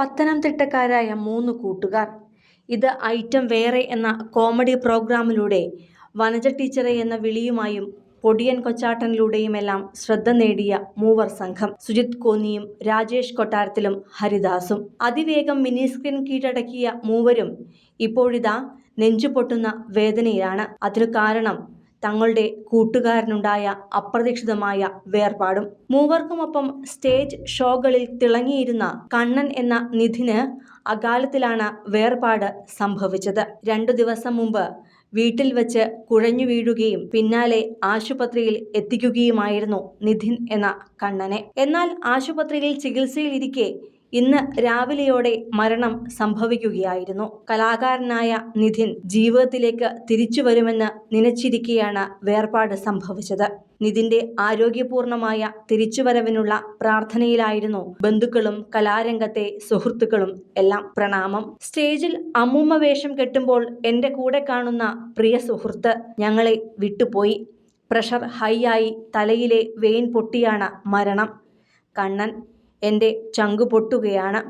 പത്തനംതിട്ടക്കാരായ മൂന്ന് കൂട്ടുകാർ. ഇത് ഐറ്റം വേറെ എന്ന കോമഡി പ്രോഗ്രാമിലൂടെ വനജ ടീച്ചറെ എന്ന വിളിയുമായും പൊടിയൻ കൊച്ചാട്ടനിലൂടെയുമെല്ലാം ശ്രദ്ധ നേടിയ മൂവർ സംഘം. സുജിത് കോന്നിയും രാജേഷ് കൊട്ടാരത്തിലും ഹരിദാസും. അതിവേഗം മിനി സ്ക്രീൻ കീഴടക്കിയ മൂവരും ഇപ്പോഴിതാ നെഞ്ചുപൊട്ടുന്ന വേദനയിലാണ്. അതിനു കാരണം തങ്ങളുടെ കൂട്ടുകാരനുണ്ടായ അപ്രതീക്ഷിതമായ വേർപാടും. മൂവർക്കുമൊപ്പം സ്റ്റേജ് ഷോകളിൽ തിളങ്ങിയിരുന്ന കണ്ണൻ എന്ന നിധിന് അകാലത്തിലാണ് വേർപാട് സംഭവിച്ചത്. രണ്ടു ദിവസം മുമ്പ് വീട്ടിൽ വെച്ച് കുഴഞ്ഞു വീഴുകയും പിന്നാലെ ആശുപത്രിയിൽ എത്തിക്കുകയുമായിരുന്നു നിധിൻ എന്ന കണ്ണനെ. എന്നാൽ ആശുപത്രിയിൽ ചികിത്സയിലിരിക്കെ ഇന്ന് രാവിലെയോടെ മരണം സംഭവിക്കുകയായിരുന്നു. കലാകാരനായ നിധിൻ ജീവിതത്തിലേക്ക് തിരിച്ചു വരുമെന്ന് നനച്ചിരിക്കെയാണ് വേർപാട് സംഭവിച്ചത്. നിതിന്റെ ആരോഗ്യപൂർണമായ തിരിച്ചുവരവിനുള്ള പ്രാർത്ഥനയിലായിരുന്നു ബന്ധുക്കളും കലാരംഗത്തെ സുഹൃത്തുക്കളും എല്ലാം പ്രണാമം. സ്റ്റേജിൽ അമ്മൂമ്മ വേഷം കെട്ടുമ്പോൾ എന്റെ കൂടെ കാണുന്ന പ്രിയ സുഹൃത്ത് ഞങ്ങളെ വിട്ടുപോയി. പ്രഷർ ഹൈ ആയി തലയിലെ വെയിൻ പൊട്ടിയാണ് മരണം. കണ്ണൻ എന്റെ ചങ്കു പൊട്ടുകയാണ്.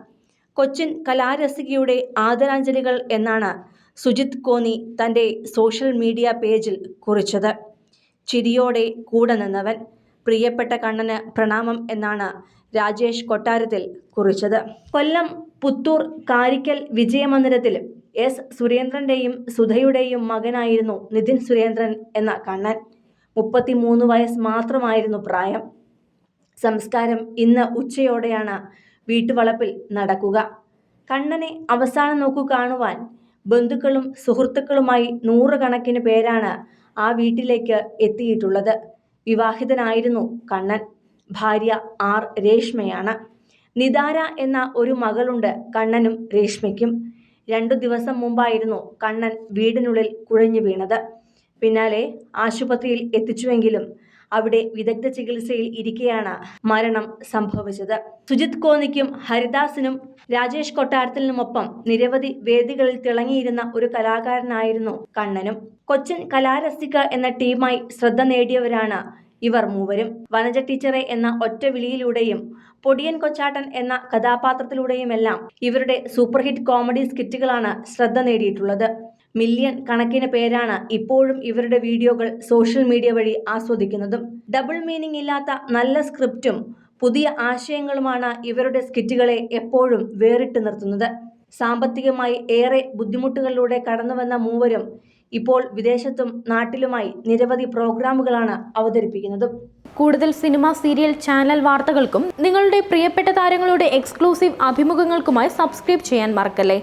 കൊച്ചിൻ കലാരസികയുടെ ആദരാഞ്ജലികൾ എന്നാണ് സുജിത് കോന്നി തന്റെ സോഷ്യൽ മീഡിയ പേജിൽ കുറിച്ചത്. ചിരിയോടെ കൂടെ നിന്നവൻ പ്രിയപ്പെട്ട കണ്ണന് പ്രണാമം എന്നാണ് രാജേഷ് കൊട്ടാരത്തിൽ കുറിച്ചത്. കൊല്ലം പുത്തൂർ കാരിക്കൽ വിജയമന്ദിരത്തിൽ എസ് സുരേന്ദ്രന്റെയും സുധയുടെയും മകനായിരുന്നു നിതിൻ സുരേന്ദ്രൻ എന്ന കണ്ണൻ. മുപ്പത്തിമൂന്ന് വയസ്സ് മാത്രമായിരുന്നു പ്രായം. സംസ്കാരം ഇന്ന് ഉച്ചയോടെയാണ് വീട്ടുവളപ്പിൽ നടക്കുക. കണ്ണനെ അവസാനം നോക്കു കാണുവാൻ. ബന്ധുക്കളും സുഹൃത്തുക്കളുമായി നൂറുകണക്കിന് പേരാണ് ആ വീട്ടിലേക്ക് എത്തിയിട്ടുള്ളത്. വിവാഹിതനായിരുന്നു കണ്ണൻ. ഭാര്യ ആർ രേഷ്മയാണ്. നിതാര എന്ന ഒരു മകളുണ്ട് കണ്ണനും രേഷ്മയ്ക്കും. രണ്ടു ദിവസം മുമ്പായിരുന്നു കണ്ണൻ വീടിനുള്ളിൽ കുഴഞ്ഞു വീണത്. പിന്നാലെ ആശുപത്രിയിൽ എത്തിച്ചുവെങ്കിലും അവിടെ വിദഗ്ധ ചികിത്സയിൽ ഇരിക്കെയാണ് മരണം സംഭവിച്ചത്. സുജിത് കോന്നിക്കും ഹരിദാസിനും രാജേഷ് കൊട്ടാരത്തിനുമൊപ്പം നിരവധി വേദികളിൽ തിളങ്ങിയിരുന്ന ഒരു കലാകാരനായിരുന്നു കണ്ണനും. കൊച്ചിൻ കലാരസിക എന്ന ടീമായി ശ്രദ്ധ നേടിയവരാണ് ഇവർ മൂവരും വനജ ടീച്ചറെ എന്ന ഒറ്റ വിളിയിലൂടെയും പൊടിയൻ കൊച്ചാട്ടൻ എന്ന കഥാപാത്രത്തിലൂടെയുമെല്ലാം ഇവരുടെ സൂപ്പർഹിറ്റ് കോമഡി സ്കിറ്റുകളാണ് ശ്രദ്ധ നേടിയിട്ടുള്ളത്. മില്യൺ കണക്കിന് പേരാണ് ഇപ്പോഴും ഇവരുടെ വീഡിയോകൾ സോഷ്യൽ മീഡിയ വഴി ആസ്വദിക്കുന്നതും. ഡബിൾ മീനിങ് ഇല്ലാത്ത നല്ല സ്ക്രിപ്റ്റും പുതിയ ആശയങ്ങളുമാണ് ഇവരുടെ സ്കിറ്റുകളെ എപ്പോഴും വേറിട്ട് നിർത്തുന്നത്. സാമ്പത്തികമായി ഏറെ ബുദ്ധിമുട്ടുകളിലൂടെ കടന്നുവന്ന മൂവരും ഇപ്പോൾ വിദേശത്തും നാട്ടിലുമായി നിരവധി പ്രോഗ്രാമുകളാണ് അവതരിപ്പിക്കുന്നത്. കൂടുതൽ സിനിമ സീരിയൽ ചാനൽ വാർത്തകൾക്കും നിങ്ങളുടെ പ്രിയപ്പെട്ട താരങ്ങളുടെ എക്സ്ക്ലൂസീവ് അഭിമുഖങ്ങൾക്കുമായി സബ്സ്ക്രൈബ് ചെയ്യാൻ മറക്കല്ലേ?